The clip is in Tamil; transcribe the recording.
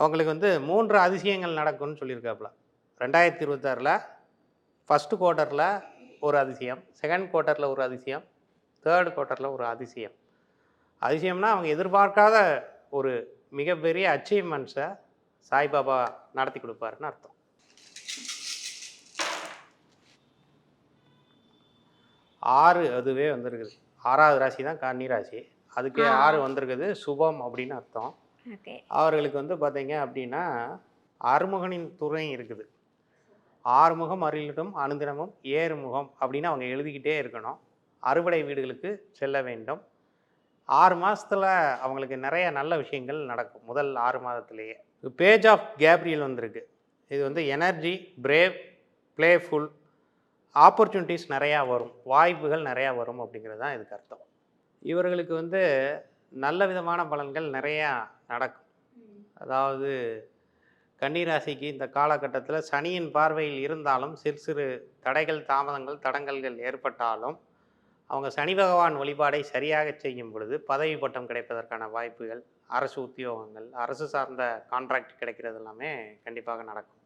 அவங்களுக்கு வந்து மூன்று அதிசயங்கள் நடக்கும்னு சொல்லியிருக்காப்புல. ரெண்டாயிரத்தி இருபத்தாறில் ஃபஸ்ட்டு குவார்ட்டரில் ஒரு அதிசயம் செகண்ட் குவார்ட்டரில் ஒரு அதிசயம் தேர்ட் குவார்ட்டரில் ஒரு அதிசயம். அதிசயம்னா அவங்க எதிர்பார்க்காத ஒரு மிகப்பெரிய அச்சீவ்மெண்ட்ஸை சாய்பாபா நடத்தி கொடுப்பாருன்னு அர்த்தம். ஆறு அதுவே வந்திருக்குது. ஆறாவது ராசி தான் கன்னி ராசி. அதுக்கு. ஆறு வந்திருக்குது. சுபம் அப்படின்னு அர்த்தம். அவர்களுக்கு வந்து பார்த்தீங்க அப்படின்னா அறுமுகனின் துறை இருக்குது. ஆறுமுகம் அருளிடும் அனுதினமும் ஏறுமுகம் அப்படின்னு அவங்க எழுதிக்கிட்டே இருக்கணும். அறுவடை வீடுகளுக்கு செல்ல வேண்டும். ஆறு மாதத்தில் அவங்களுக்கு நிறைய நல்ல விஷயங்கள் நடக்கும். முதல் ஆறு மாதத்திலேயே. பேஜ் ஆஃப் கேப்ரியல் வந்திருக்கு. இது வந்து எனர்ஜி பிரேவ் பிளேஃபுல் ஆப்பர்ச்சுனிட்டிஸ் நிறையா வரும். வாய்ப்புகள் நிறையா வரும் அப்படிங்கிறது தான் இதுக்கு அர்த்தம். இவர்களுக்கு வந்து நல்ல விதமான பலன்கள் நிறையா நடக்கும். அதாவது கன்னிராசிக்கு இந்த காலகட்டத்தில் சனியின் பார்வையில் இருந்தாலும் சிறு சிறு தடைகள் தாமதங்கள் தடங்கல்கள் ஏற்பட்டாலும் அவங்க சனி பகவான் வழிபாடை சரியாக செய்யும் பொழுது பதவி பட்டம் கிடைப்பதற்கான வாய்ப்புகள் அரசு உத்தியோகங்கள் அரசு சார்ந்த கான்ட்ராக்ட் கிடைக்கிறது எல்லாமே கண்டிப்பாக நடக்கும்.